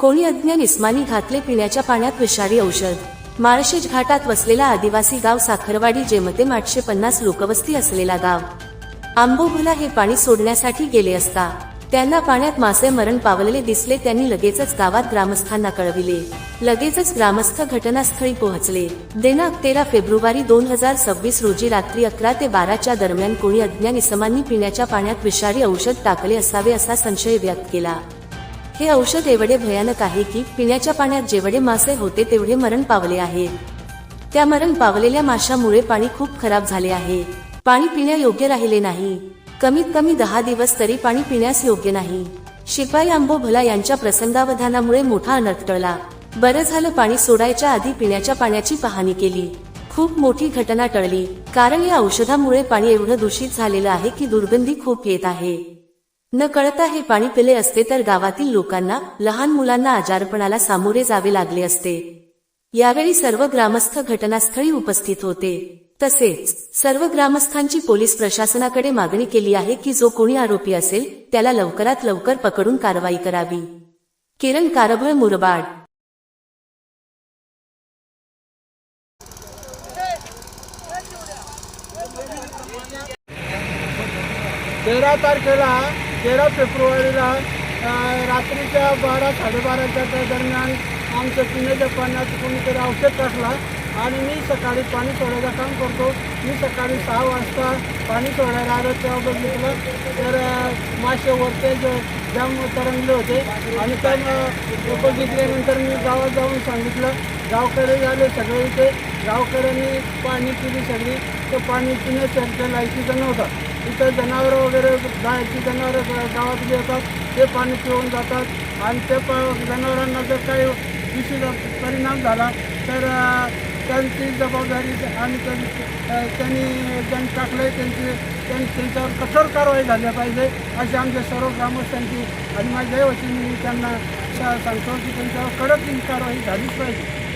कोणी अज्ञान इस्मानी घातले पिण्याच्या पाण्यात विषारी औषध? माळशेज घाटात वसलेला आदिवासी गाव साखरवाडी जेमते आठशे पन्नास लोकवस्ती असलेला गाव. आंबोभुला हे पाणी सोडण्यासाठी गेले असता त्यांना पाण्यात मासे मरण पावलेले दिसले त्यांनी लगेचच गावात ग्रामस्थांना कळविले. लगेचच ग्रामस्थ घटनास्थळी पोहोचले. दिनांक तेरा फेब्रुवारी दोन हजार सव्वीस रोजी रात्री अकरा ते बाराच्या दरम्यान कोणी अज्ञान इसमांनी पिण्याच्या पाण्यात विषारी औषध टाकले असावे असा संशय व्यक्त केला. हे औषध एवढे भयानक आहे की पिण्याच्या पाण्यात जेवढे मासे होते तेवढे मरण पावले आहे. त्या मरण पावलेल्या माशामुळे पाणी खूप खराब झाले आहे. पाणी पिण्यायोग्य राहिले नाही. कमीत कमी दहा दिवस तरी पाणी पिण्यास योग्य नाही. शिपाई आंबो भला यांच्या प्रसंगावधानामुळे मोठा अनर्थ टळला बरं झालं पाणी सोडायच्या आधी पिण्याच्या पाण्याची पाहणी केली. खूप मोठी घटना टळली. कारण या औषधामुळे पाणी एवढं दूषित झालेलं आहे की दुर्गंधी खूप येत आहे. न कळता हे पाणी पिले असते तर गावातील लोकांना लहान मुलांना आजारपणाला सामोरे जावे लागले असते. यावेळी सर्व ग्रामस्थ घटनास्थळी उपस्थित होते. तसेच सर्व ग्रामस्थांची पोलीस प्रशासनाकडे मागणी केली आहे की जो कोणी आरोपी असेल त्याला लवकरात लवकर पकडून कारवाई करावी. किरण कारभळ मुरबाड. तेरा तारखेला तेरा फेब्रुवारीला रात्रीच्या बारा साडेबाराच्या त्या दरम्यान आमच्या पिण्याच्या पाण्यात कोणीतरी औषध टाकला आणि मी सकाळी पाणी सोडायचं काम करतो. मी सकाळी सहा वाजता पाणी सोडायला आलो तेव्हा बघितलं तर मासे वरते ज- जाम तरंगले होते आणि त्या बघितल्यानंतर मी गावात जाऊन सांगितलं गावकडे झाले सगळे इथे. गावकऱ्यांनी पाणी पिली सगळी. तर पाणी पिण्यासारख्या लायकीचं नव्हतं. इथं जनावरं वगैरे गायची जनावरं गावात येतात ते पाणी पिऊन जातात. आणि ते प जनावरांना जर काही दूषित परिणाम झाला तर त्यांची जबाबदारी आणि त्यांनी त्यांनी ज्यांनी टाकलं आहे त्यांची त्यां त्यांच्यावर कठोर कारवाई झाल्या पाहिजे अशी आमच्या सर्व ग्रामस्थांची आणि माझ्या वतीने मी त्यांना सांगतो की त्यांच्यावर कडक कारवाई झालीच पाहिजे.